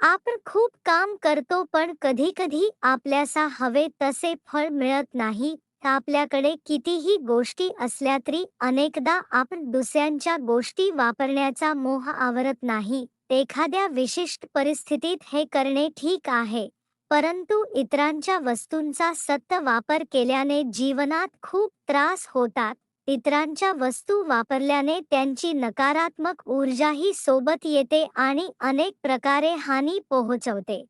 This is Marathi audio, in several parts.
आपण खूप काम करतो पण कधी-कधी आपल्याला हवे तसे फळ मिळत नाही. आपल्याकडे कितीही गोष्टी असल्या तरी अनेकदा आपण दुसऱ्यांच्या गोष्टी वापरण्याचा मोह आवरत नाही. एखाद्या विशिष्ट परिस्थितीत हे करणे ठीक आहे, परंतु इतरांच्या वस्तूंचा सत्त वापर केल्याने जीवनात खूप त्रास होतात. इतरांच्या वस्तू वापरल्याने त्यांची नकारात्मक ऊर्जाही सोबत येते आणि अनेक प्रकारे हानी पोहोचवते.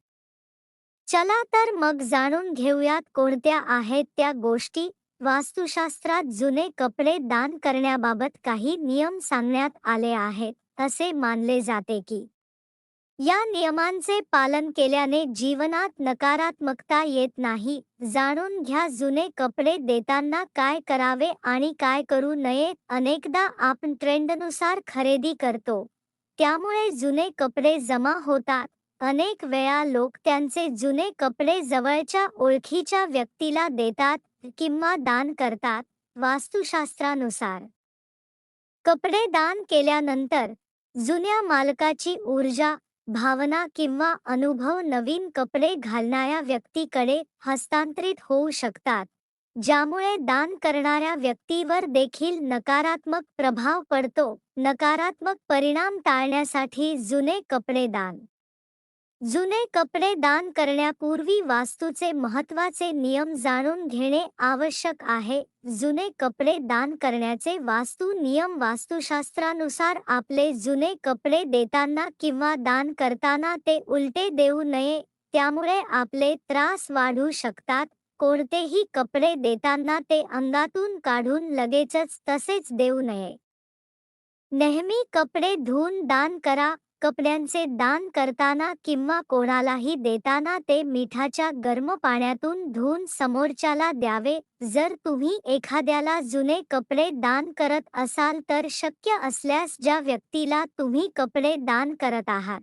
चला तर मग जाणून घेऊयात कोणत्या आहेत त्या गोष्टी. वास्तुशास्त्रात जुने कपडे दान करण्याबाबत काही नियम सांगण्यात आले आहेत. असे मानले जाते की या नियमांचे पालन केल्याने जीवनात नकारात्मकता येत नाही. जाणून घ्या जुने कपडे देताना काय करावे आणि काय करू नये. अनेकदा आपण ट्रेंडनुसार खरेदी करतो, त्यामुळे जुने कपडे जमा होतात. अनेक वेळा लोक त्यांचे जुने कपडे जवळच्या ओळखीच्या व्यक्तीला देतात किंवा दान करतात. वास्तुशास्त्रानुसार कपडे दान केल्यानंतर जुन्या मालकाची ऊर्जा, भावना किंवा अनुभव नवीन कपडे घालणाऱ्या व्यक्तीकडे हस्तांतरित होऊ शकतात, ज्यामुळे दान करणाऱ्या व्यक्तीवर देखील नकारात्मक प्रभाव पडतो. नकारात्मक परिणाम टाळण्यासाठी जुने कपडे दान जुने कपडे दान करण्यापूर्वी वास्तूचे महत्त्वाचे नियम जाणून घेणे आवश्यक आहे. जुने कपडे दान करण्याचे वास्तू नियम वास्तुशास्त्रानुसार आपले जुने कपडे देताना किंवा दान करताना ते उलटे देऊ नये, त्यामुळे आपले त्रास वाढू शकतात. कोणतेही कपडे देताना ते अंगातून काढून लगेचच तसेच देऊ नये. नेहमी कपडे धुवून दान करा. कपड्यांचे दान करताना किंवा कोणालाही देताना ते मिठाच्या गर्म पाण्यातून धुवून समोरच्याला द्यावे. जर तुम्ही एखाद्याला जुने कपडे दान करत असाल तर शक्य असल्यास ज्या व्यक्तीला तुम्ही कपडे दान करत आहात,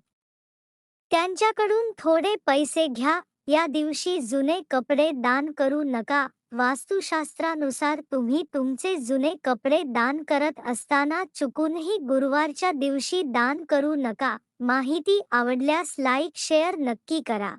त्यांच्याकडून थोडे पैसे घ्या. या दिवशी जुने कपडे दान करू नका. वास्तुशास्त्रानुसार तुम्ही तुमचे जुने कपडे दान करत असताना चुकूनही गुरुवारच्या दिवशी दान करू नका. माहिती आवडल्यास लाईक शेअर नक्की करा.